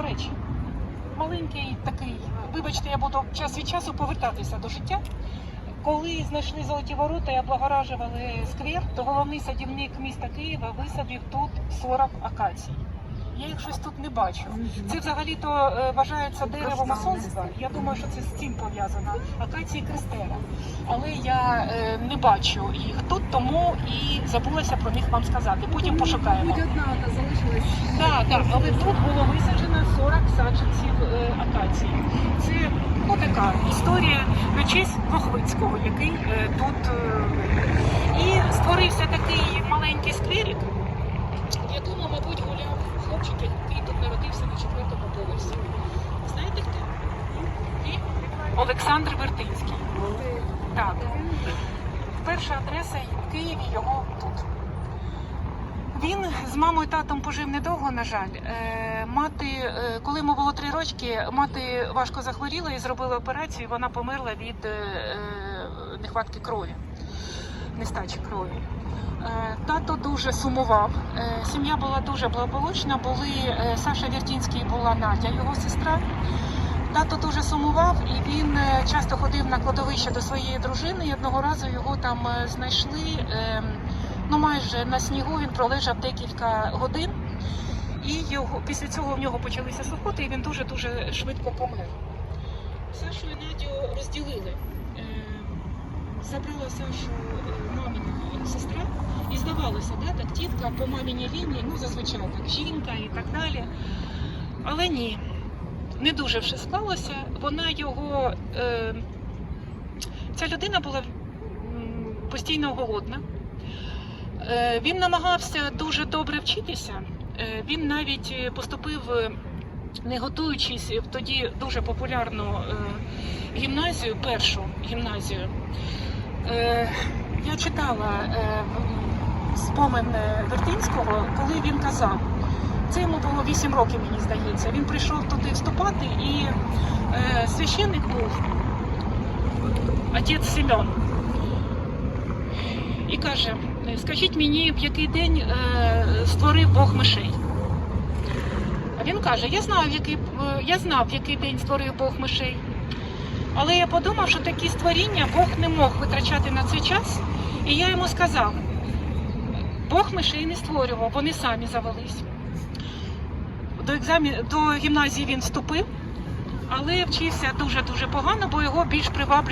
до речі, маленький такий, вибачте, я буду час від часу повертатися до життя. Коли знайшли золоті ворота і облагоражували сквер, то головний садівник міста Києва висадив тут 40 акацій. Я їх щось тут не бачу. Це взагалі-то е, вважається дерево масонства. Я думаю, що це з цим пов'язано. Акації Кристера. Але я е, не бачу їх тут, тому і забулася про них вам сказати. Потім пошукаємо. Одна залишилась. Так, так, але тут було висаджено 40 саджанців е, акації. Це ну, така історія на честь Вахвицького, який е, тут е, і створився такий маленький скверик, в якому, мабуть, гуляв хлопчик, який тут народився на четвертому поверсі. Знаєте хто? Ні? Олександр Вертинський. Так. Перша адреса в Києві його тут. Він з мамою і татом пожив недовго, на жаль. Е, Мати, е, коли йому було три рочки, мати важко захворіла і зробила операцію. Вона померла від е, нехватки крові, нестачі крові. Тато дуже сумував. Сім'я була дуже благополучна. Були Саша Віртінський була Надя, його сестра. Тато дуже сумував, і він часто ходив на кладовище до своєї дружини. І одного разу його там знайшли. Ну, майже на снігу він пролежав декілька годин, і його після цього в нього почалися сухоти, і він дуже дуже швидко помер. Сашу і Надю розділили. Е, Забрала Сашу е, мамина сестра, і здавалося, да, так тітка по маміній лінії, ну зазвичай так, жінка і так далі. Але ні, не дуже вже склалося. Вона його. Е, ця людина була постійно голодна. Е, Він намагався дуже добре вчитися. Е, Він навіть е, поступив, не готуючись в тоді дуже популярну гімназію, першу гімназію. Я читала е, Вертинського, коли він казав, це йому було 8 років, мені здається. Він прийшов туди вступати, і священник був отець Семен. І каже: скажіть мені, в який день е, створив Бог мишей? А він каже: Я знав, який, е, я знав, в який день створив Бог мишей. Але я подумав, що такі створіння Бог не мог витрачати на це час. І я йому сказав: Бог мишей не створював, вони самі завелись. До, екзамі... до гімназії він вступив, але вчився дуже-дуже погано, бо його більш приваблював